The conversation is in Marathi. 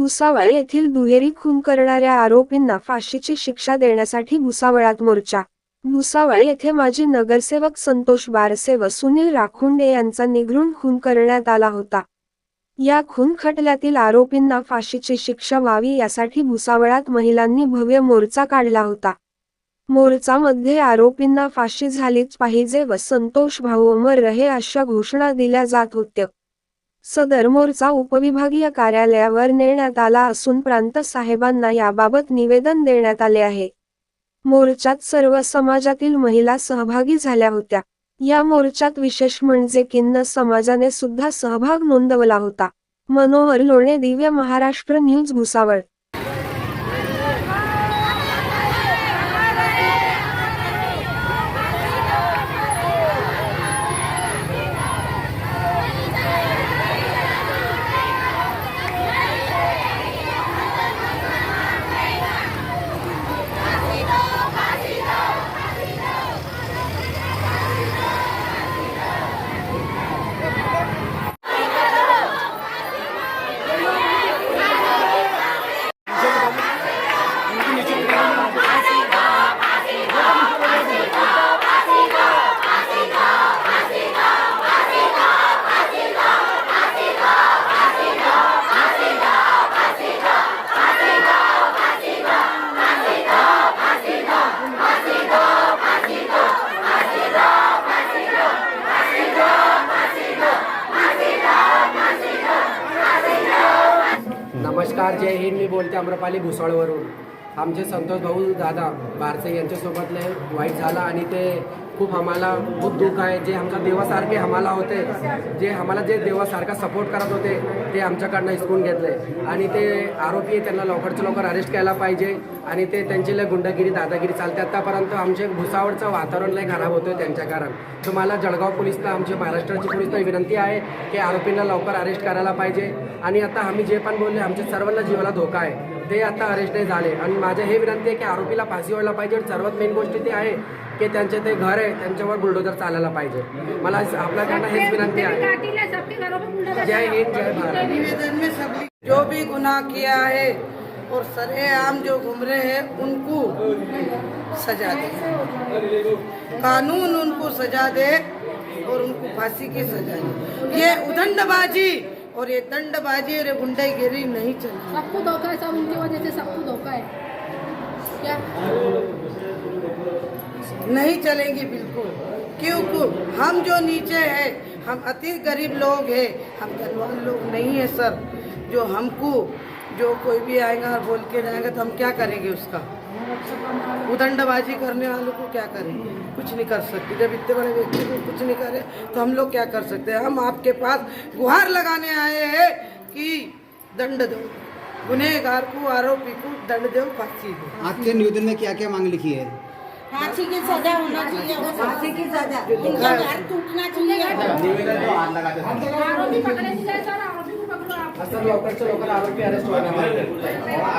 भुसावळ येथील दुहेरी खून करणाऱ्या आरोपींना फाशीची शिक्षा देण्यासाठी भुसावळात मोर्चा. भुसावळ येथे माजी नगरसेवक संतोष बारसे व सुनील राखुंडे यांचा निघृण खून करण्यात आला होता. या खून खटल्यातील आरोपींना फाशीची शिक्षा व्हावी यासाठी भुसावळात महिलांनी भव्य मोर्चा काढला होता. मोर्चामध्ये आरोपींना फाशी झालीच पाहिजे व संतोष भाऊ अमर रहे अशा घोषणा दिल्या जात होत्या. सदर मोर्चा उपविभागीय कार्यालयावर नेण्यात आला असून प्रांत साहेबांना याबाबत निवेदन देण्यात आले आहे. मोर्चात सर्व समाजातील महिला सहभागी झाल्या होत्या. या मोर्चात विशेष म्हणजे किन्न समाजाने सुद्धा सहभाग नोंदवला होता. मनोहर लोणे दिव्य महाराष्ट्र न्यूज भुसावळ. नमस्कार जय हिंद. मी बोलते अम्रपाली भुसाळवरून आमचे संतोष भाऊ दादा बारसे यांच्यासोबतले वाईट झाला आणि ते खूप आम्हाला खूप दुःख आहे. जे आमच्या देवासारखे आम्हाला होते जे आम्हाला जे देवासारखा सपोर्ट करत होते ते आमच्याकडनं हिसकून घेतले. आणि ते आरोपी त्यांना लवकरच्या लवकर अरेस्ट केला पाहिजे. आणि ते त्यांची लय गुंडगिरी दादागिरी चालते. आत्तापर्यंत आमचे भुसावळचं वातावरण लय खराब होतं त्यांच्या कारण. तर मला जळगाव पोलिसला आमची महाराष्ट्राची पोलिसला विनंती आहे की आरोपींना लवकर अरेस्ट करायला पाहिजे. आणि आता आम्ही जे पण बोलले आमच्या सर्वांना जीवाला धोका आहे. ते आता अरेस्ट नाही झाले. आणि माझं हे विनंती आहे की आरोपीला फाशी व्हायला पाहिजे. सर्वात मेन गोष्ट ती आहे की त्यांचे ते घर आहे त्यांच्यावर बुलडोजर चालायला पाहिजे. मला आपल्याकडनं हेच विनंती आहे. जय हिंद जय भारत. निवेदन में सभी जो भी गुनाह किया है और सरेआम जो घूम रहे हैं उनको सजा दे। कानून उनको सजा दे और उनको फांसी की सजा दे। ये उदंडबाजी और ये दंडबाजी और ये गुंडागिरी नहीं चलेगी सबको धोखा है सब उनकी वजह से सबको धोखा है। क्या? नहीं चलेंगी बिल्कुल। क्योंकि हम जो नीचे हैं, हम अति गरीब लोग हैं, हम धनवान लोग नहीं है सर। जो हमको, जो कोई भी आएगा और बोल के जाएगा तो हम क्या करेंगे उसका? उदंडबाजी करने वालों को क्या करेंगे? कुछ नहीं कर सकते। जब इतने बड़े व्यक्ति को कुछ नहीं करे तो हम लोग क्या कर सकते हैं? हम आपके पास गुहार लगाने आए हैं कि दंड दो। गुनहगार को, आरोपी को दंड दो, फांसी दो। आपके निवेदन में क्या क्या मांग लिखी है? फांसी की सजा होना चाहिए फांसी की सजा इनका घर टूटना चाहिए आरोपी पकड़े जाए सर आरोपी को पकड़ो आप असं लवकरच्या लवकर आरोपी अरेस्ट व्हायला